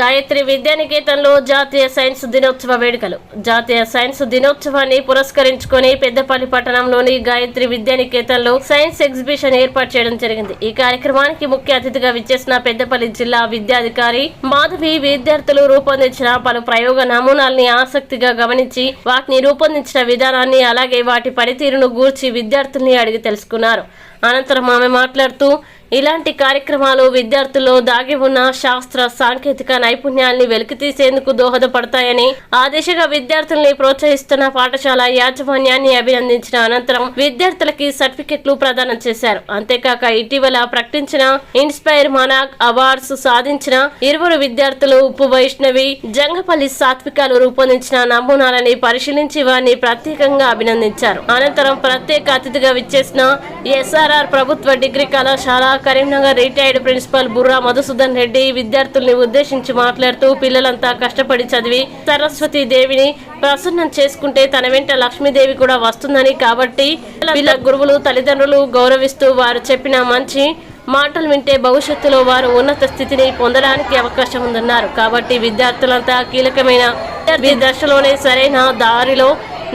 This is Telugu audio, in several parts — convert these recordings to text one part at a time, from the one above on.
గాయత్రి విద్యానికేతన్లో జాతీయ సైన్స్ దినోత్సవ వేడుకలు. జాతీయ సైన్స్ దినోత్సవాన్ని పురస్కరించుకొని పెద్దపల్లి పట్టణంలోని గాయత్రి విద్యానికేతన్లో సైన్స్ ఎగ్జిబిషన్ ఏర్పాటు చేయడం జరిగింది. ఈ కార్యక్రమానికి ముఖ్య అతిథిగా విచ్చేసిన పెద్దపల్లి జిల్లా విద్యాధికారి మాధవి విద్యార్థులు రూపొందించిన పలు ప్రయోగ నమూనాల్ని ఆసక్తిగా గమనించి వాటిని రూపొందించిన విధానాన్ని అలాగే వాటి పనితీరును గూర్చి విద్యార్థుల్ని అడిగి తెలుసుకున్నారు. అనంతరం ఆమె మాట్లాడుతూ ఇలాంటి కార్యక్రమాలు విద్యార్థుల్లో దాగి ఉన్న శాస్త్ర సాంకేతిక నైపుణ్యాల్ని వెలికితీసేందుకు దోహదపడతాయని ఆ దిశగా విద్యార్థుల్ని ప్రోత్సహిస్తున్న పాఠశాల యాజమాన్యాన్ని అభినందించిన అనంతరం విద్యార్థులకి సర్టిఫికెట్లు ప్రదానం చేశారు. అంతేకాక ఇటీవల ప్రకటించిన ఇన్స్పైర్ మనాగ్ అవార్డ్స్ సాధించిన ఇరువురు విద్యార్థులు ఉప్పు వైష్ణవి జంగపల్లి సాత్వికాలు రూపొందించిన నమూనాలని పరిశీలించి వారిని ప్రత్యేకంగా అభినందించారు. అనంతరం ప్రత్యేక అతిథిగా విచ్చేసిన ఎస్ఆర్ ఆర్ఆర్ ప్రభుత్వ డిగ్రీ కళాశాల కరీంనగర్ రిటైర్డ్ ప్రిన్సిపల్ బుర్రా మధుసూదన్ రెడ్డి విద్యార్థుల్ని ఉద్దేశించి మాట్లాడుతూ పిల్లలంతా కష్టపడి చదివి సరస్వతి దేవిని ప్రసన్నం చేసుకుంటే తన వెంట లక్ష్మీదేవి కూడా వస్తుందని కాబట్టి పిల్లల గురువులు తల్లిదండ్రులు గౌరవిస్తూ వారు చెప్పిన మంచి మాటలు వింటే భవిష్యత్తులో వారు ఉన్నత స్థితిని పొందడానికి అవకాశం ఉందన్నారు. కాబట్టి విద్యార్థులంతా కీలకమైన దశలోనే సరైన దారిలో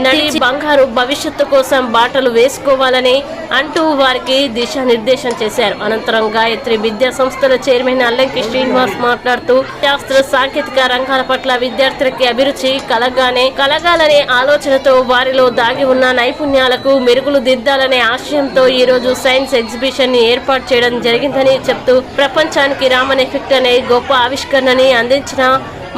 నడిచి బంగారు భవిష్యత్తు కోసం బాటలు వేసుకోవాలని అంటూ వారికి దిశానిర్దేశం చేశారు. అనంతరం గాయత్రి విద్యా సంస్థల చైర్మన్ అల్లంకి శ్రీనివాస్ మాట్లాడుతూ శాస్త్ర సాంకేతిక రంగాల పట్ల విద్యార్థులకి అభిరుచి కలగానే కలగాలనే ఆలోచనతో వారిలో దాగి ఉన్న నైపుణ్యాలకు మెరుగులు దిద్దాలనే ఆశయంతో ఈ రోజు సైన్స్ ఎగ్జిబిషన్ని ఏర్పాటు చేయడం జరిగిందని చెప్తూ ప్రపంచానికి రామన్ ఎఫెక్ట్ అనే గొప్ప ఆవిష్కరణని అందించిన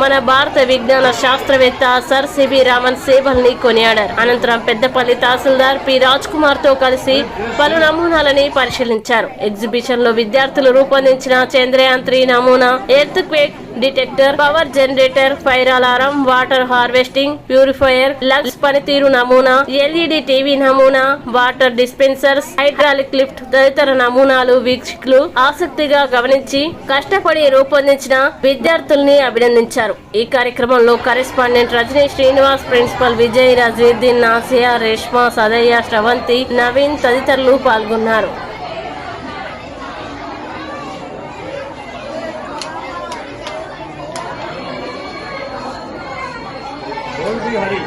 మన భారత విజ్ఞాన శాస్త్రవేత్త సర్ సిబి రామన్ సేవల్ని కొనియాడారు. అనంతరం పెద్దపల్లి తహసీల్దార్ పి రాజ్ కుమార్తో కలిసి పలు నమూనాలని పరిశీలించారు. ఎగ్జిబిషన్లో విద్యార్థులు రూపొందించిన చంద్రయాన్ త్రీ నమూనా earthquake detector power generator fire alarm water harvesting purifier lux పనితీరు నమూనా ఎల్ఈడి టీవీ నమూనా వాటర్ డిస్పెన్సర్స్ హైడ్రాలిక్ లిఫ్ట్ తదితర నమూనాలు వీక్షకులు ఆసక్తిగా గమనించి కష్టపడి రూపొందించిన విద్యార్థుల్ని అభినందించారు. ఈ కార్యక్రమంలో కరెస్పాండెంట్ రజనీ శ్రీనివాస్ ప్రిన్సిపల్ విజయ్ రజీద్దీన్ నాసియా రేష్మా సదయ్య శ్రవంతి నవీన్ తదితరులు పాల్గొన్నారు. बोल हरी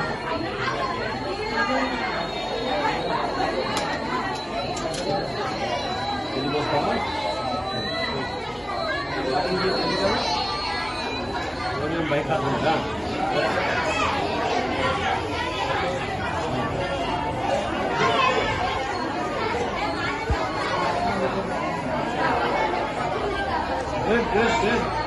भाई का दूंगा Good, good, good.